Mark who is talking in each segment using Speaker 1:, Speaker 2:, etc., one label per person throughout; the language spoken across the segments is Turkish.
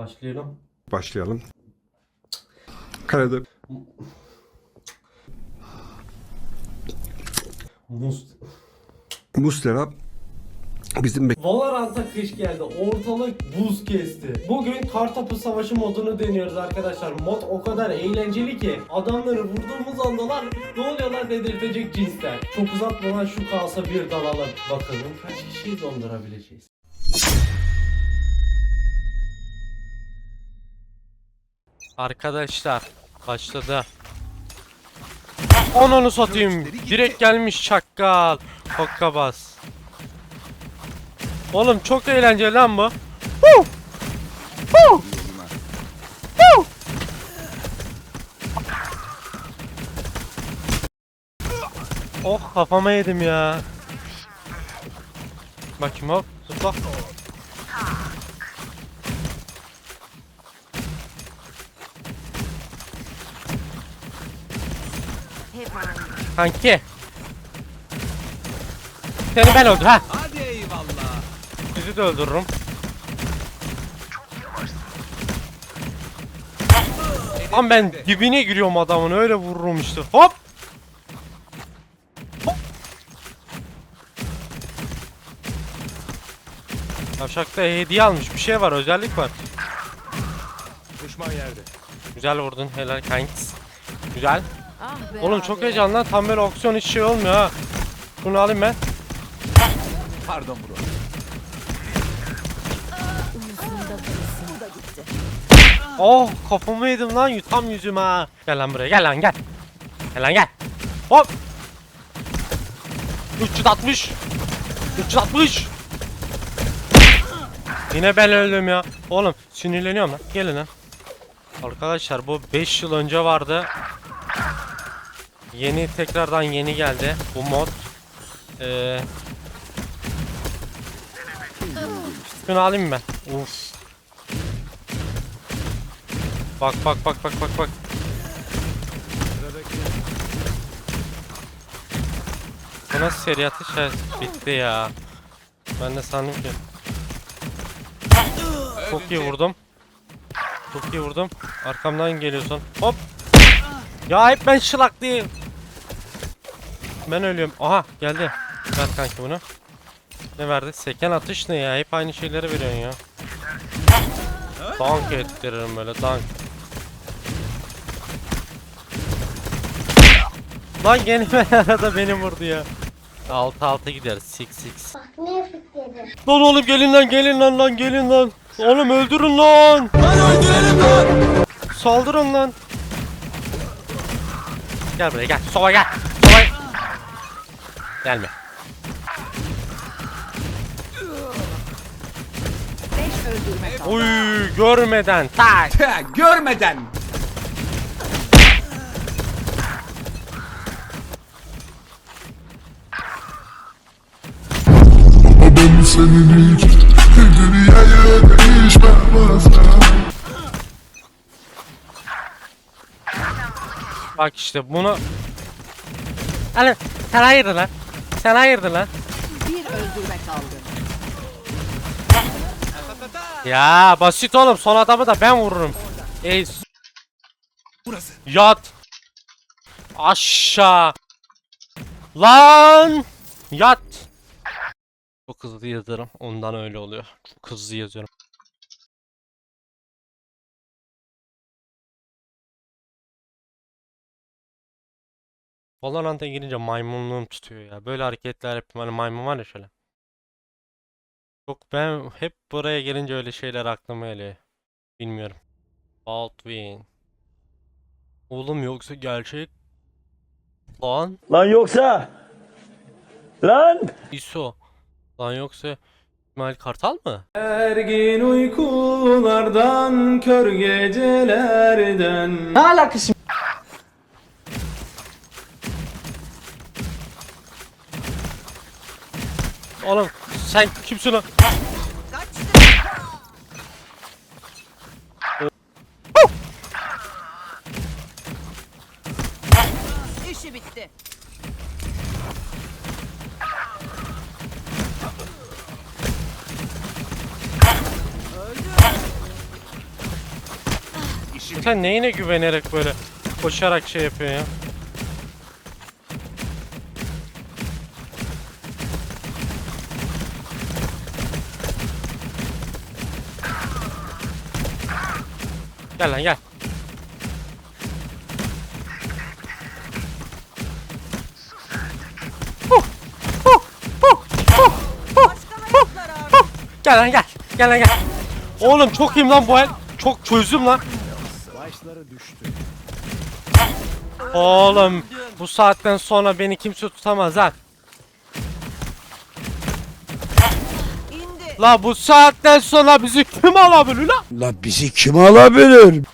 Speaker 1: Başlayalım.
Speaker 2: Başlayalım. Kalede
Speaker 1: Muz.
Speaker 2: Muslera bizim
Speaker 1: Valorant'a kış geldi. Ortalık buz kesti. Bugün kartopu savaşı modunu deniyoruz arkadaşlar. Mod o kadar eğlenceli ki adamları vurduğumuz andalar ne oluyorlar dedirtecek cinsler. Çok uzatmadan şu kaosa bir dalalım. Bakalım kaç kişiyi dondurabileceğiz. Arkadaşlar başladı. Ananı satayım. Direkt gelmiş çakkal. Hokkabaz. Oğlum çok eğlenceli lan bu. Huu! Huu! Huu! Oh kafama yedim ya. Bakayım hop zıpla. Kanki. Seni ben öldür ha.
Speaker 3: Hadi eyvallah.
Speaker 1: Sizi de öldürürüm. Ama ben dibine giriyorum adamın öyle vururum işte. Hop! Hop! Yavşakta hediye almış bir şey var özellik var.
Speaker 3: Düşman yerde.
Speaker 1: Güzel vurdun helal kanks. Güzel.
Speaker 4: Ah be
Speaker 1: Oğlum
Speaker 4: abi.
Speaker 1: çok heyecanlı lan tam böyle aksiyon hiç şey olmuyor ha. Bunu alayım ben.
Speaker 3: Pardon bro.
Speaker 1: Oh kafamı yedim lan tam yüzüme ha. Gel lan buraya gel lan gel. Gel lan gel. Hop. 360. 360. Yine ben öldüm ya. Oğlum sinirleniyorum lan. Gelin lan. Arkadaşlar bu 5 yıl önce vardı. Yeni tekrardan yeni geldi bu mod. Ee, şunu alayım ben. Uf. Bak bak bak bak bak bak. Bu nasıl seri atış ya? bitti ya. Ben de sandım ki. Çok iyi vurdum. Çok iyi vurdum. Arkamdan geliyorsun. Hop. Ya hep ben şılaklıyım. Ben ölüyorum. Aha geldi. Ver kanki bunu. Ne verdi? Seken atış ne ya? Hep aynı şeyleri veriyorsun ya. Dank ettiririm böyle dank. Lan gene arada beni vurdu ya. 6 6 gideriz 6 6.
Speaker 5: Bak ne fikirdir.
Speaker 1: Lan oğlum gelin lan gelin lan lan gelin lan. Oğlum öldürün lan. Lan öldürelim lan. Saldırın lan. Gel buraya gel. Sola gel. Gelme. Uy görmeden tak.
Speaker 3: Görmeden.
Speaker 6: Ben senin hiç dünyaya değişmem
Speaker 1: Bak işte bunu. Hani sen hayırdır lan. Sen hayırdır lan.
Speaker 4: Bir öldürme kaldı.
Speaker 1: Ya basit oğlum son adamı da ben vururum. Ey
Speaker 3: Burası.
Speaker 1: yat. Aşağı. Lan. Yat. Çok hızlı yazarım. Ondan öyle oluyor. Çok hızlı yazıyorum. Valorant'a girince maymunluğum tutuyor ya. Böyle hareketler yapayım. Hani maymun var ya şöyle. Çok ben hep buraya gelince öyle şeyler aklıma geliyor. Bilmiyorum. Baldwin. Oğlum yoksa gerçek lan
Speaker 7: Lan yoksa lan
Speaker 1: ISO. Lan yoksa İsmail Kartal mı?
Speaker 8: Ergin uykulardan, kör gecelerden
Speaker 1: Oğlum sen kimsin lan?
Speaker 4: İşi bitti.
Speaker 1: Sen neyine güvenerek böyle koşarak şey yapıyorsun ya? Gel lan gel. Huh, huh, huh, huh, huh, huh. Gel lan gel. Gel lan gel. Oğlum çok iyiyim lan bu el. Çok çözdüm lan. Oğlum bu saatten sonra beni kimse tutamaz ha. La bu saatten sonra bizi kim alabilir la?
Speaker 5: La bizi kim alabilir?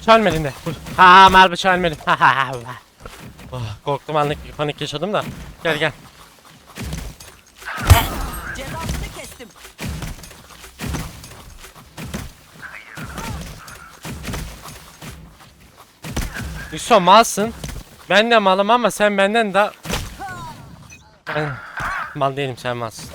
Speaker 1: Bıçağın elinde. Ha mer bıçağın elinde. Ha ha ha. Oh, korktum anlık panik yaşadım da. Gel gel. Yusuf malsın. Ben de malım ama sen benden daha... Ben mal değilim sen malsın.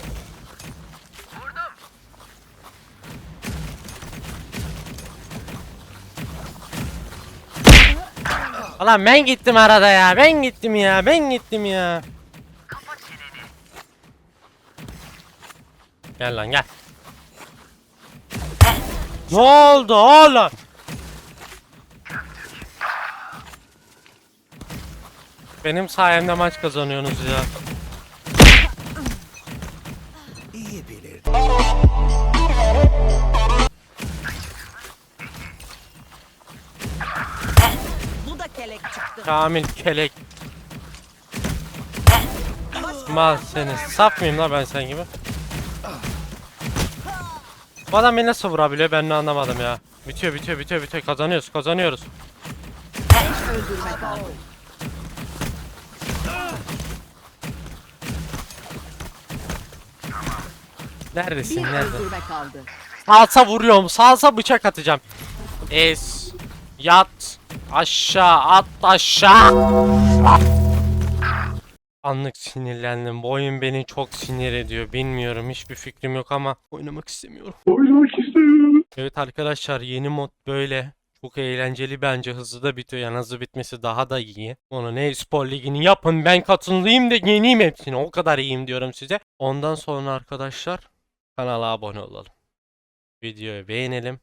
Speaker 1: Ulan ben gittim arada ya. Ben gittim ya. Ben gittim ya. Gel lan gel. Ne oldu oğlum? Benim sayemde maç kazanıyorsunuz ya.
Speaker 4: Bu da kelek çıktı.
Speaker 1: Kamil kelek. Mal seni. Saf mıyım la ben sen gibi? Bu adam beni nasıl vurabiliyor ben de anlamadım ya. Bitiyor bitiyor bitiyor bitiyor kazanıyoruz kazanıyoruz.
Speaker 4: Öldürme kaldı.
Speaker 1: Neredesin
Speaker 4: Bir
Speaker 1: nerede?
Speaker 4: öldürme kaldı.
Speaker 1: Salsa vuruyorum salsa bıçak atacağım. Es. Yat. Aşağı at aşağı. Anlık sinirlendim. Bu oyun beni çok sinir ediyor. Bilmiyorum hiçbir fikrim yok ama oynamak istemiyorum.
Speaker 6: Oynamak istemiyorum.
Speaker 1: Evet arkadaşlar yeni mod böyle. Çok eğlenceli bence hızlı da bitiyor. Yani hızlı bitmesi daha da iyi. Onu ne spor ligini yapın ben katılayım da yeneyim hepsini. O kadar iyiyim diyorum size. Ondan sonra arkadaşlar Kanala abone olalım. Videoyu beğenelim.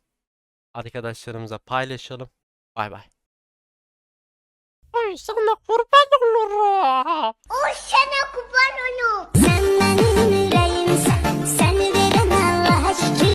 Speaker 1: Arkadaşlarımıza paylaşalım. Bay bay. Oy sana kurban olurum.
Speaker 9: Oy sana kurban olurum.